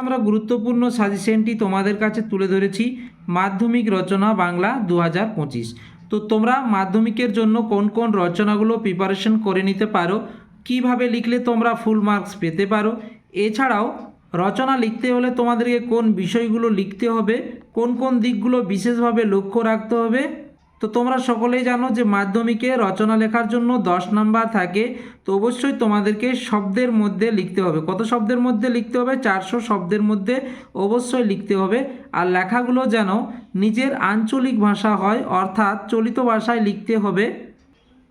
আমরা গুরুত্বপূর্ণ সাজেশনটি তোমাদের কাছে তুলে ধরেছি, মাধ্যমিক রচনা বাংলা দু হাজার পঁচিশ। তো তোমরা মাধ্যমিকের জন্য কোন কোন রচনাগুলো প্রিপারেশন করে নিতে পারো, কীভাবে লিখলে তোমরা ফুল মার্কস পেতে পারো, এছাড়াও রচনা লিখতে হলে তোমাদেরকে কোন বিষয়গুলো লিখতে হবে, কোন কোন দিকগুলো বিশেষভাবে লক্ষ্য রাখতে হবে তো তোমরা সকলেই জানো যে মাধ্যমিকে রচনা লেখার জন্য দশ নাম্বার থাকে, তো অবশ্যই তোমাদেরকে শব্দের মধ্যে লিখতে হবে। কত শব্দের মধ্যে লিখতে হবে? চারশো শব্দের মধ্যে অবশ্যই লিখতে হবে। আর লেখাগুলো যেন নিজের আঞ্চলিক ভাষা হয়, অর্থাৎ চলিত ভাষায় লিখতে হবে।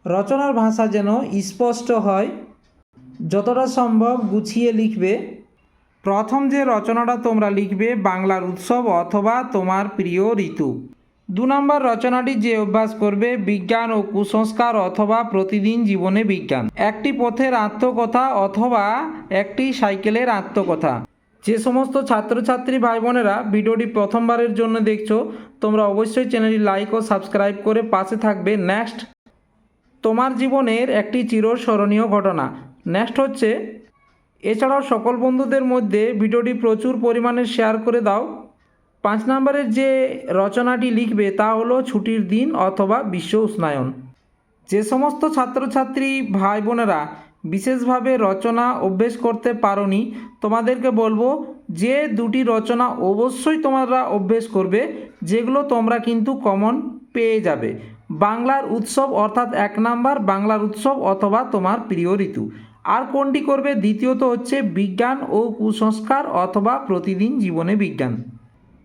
রচনার ভাষা যেন স্পষ্ট হয়, যতটা সম্ভব গুছিয়ে লিখবে। প্রথম যে রচনাটা তোমরা লিখবে, বাংলার উৎসব অথবা তোমার প্রিয় ঋতু। দু নম্বর রচনাটি যে অভ্যাস করবে বিজ্ঞান ও কুসংস্কার অথবা প্রতিদিন জীবনে বিজ্ঞান। একটি পথের আত্মকথা অথবা একটি সাইকেলের আত্মকথা। যে সমস্ত ছাত্রছাত্রী ভাই বোনেরা ভিডিওটি প্রথমবারের জন্য দেখছ, তোমরা অবশ্যই চ্যানেলটি লাইক ও সাবস্ক্রাইব করে পাশে থাকবে। নেক্সট, তোমার জীবনের একটি চিরস্মরণীয় ঘটনা। নেক্সট হচ্ছে, এছাড়াও সকল বন্ধুদের মধ্যে ভিডিওটি প্রচুর পরিমাণে শেয়ার করে দাও। পাঁচ নম্বরের যে রচনাটি লিখবে তা হলো ছুটির দিন অথবা বিশ্ব উষ্ণায়ন। যে সমস্ত ছাত্রছাত্রী ভাই বোনেরা বিশেষভাবে রচনা অভ্যেস করতে পারোনি, তোমাদেরকে বলব যে দুটি রচনা অবশ্যই তোমরা অভ্যেস করবে, যেগুলো তোমরা কিন্তু কমন পেয়ে যাবে। বাংলার উৎসব অর্থাৎ এক নাম্বার বাংলার উৎসব অথবা তোমার প্রিয় ঋতু। আর কোনটি করবে? দ্বিতীয়ত হচ্ছে বিজ্ঞান ও কুসংস্কার অথবা প্রতিদিন জীবনে বিজ্ঞান।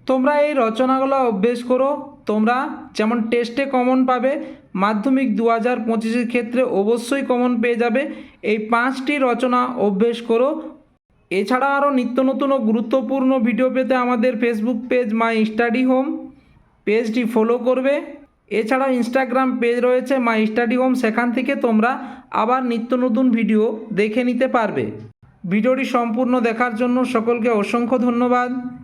তোমরা এই রচনাগুলো অভ্যেস করো। তোমরা যেমন টেস্টে কমন পাবে, মাধ্যমিক দু হাজার পঁচিশের ক্ষেত্রে অবশ্যই কমন পেয়ে যাবে। এই পাঁচটি রচনা অভ্যেস করো। এছাড়া আরও নিত্য নতুন ও গুরুত্বপূর্ণ ভিডিও পেতে আমাদের Facebook page my study home পেজটি ফলো করবে। এছাড়া ইনস্টাগ্রাম পেজ রয়েছে মাই স্টাডি হোম সেখান থেকে তোমরা আবার নিত্য নতুন ভিডিও দেখে নিতে পারবে। ভিডিওটি সম্পূর্ণ দেখার জন্য সকলকে অসংখ্য ধন্যবাদ।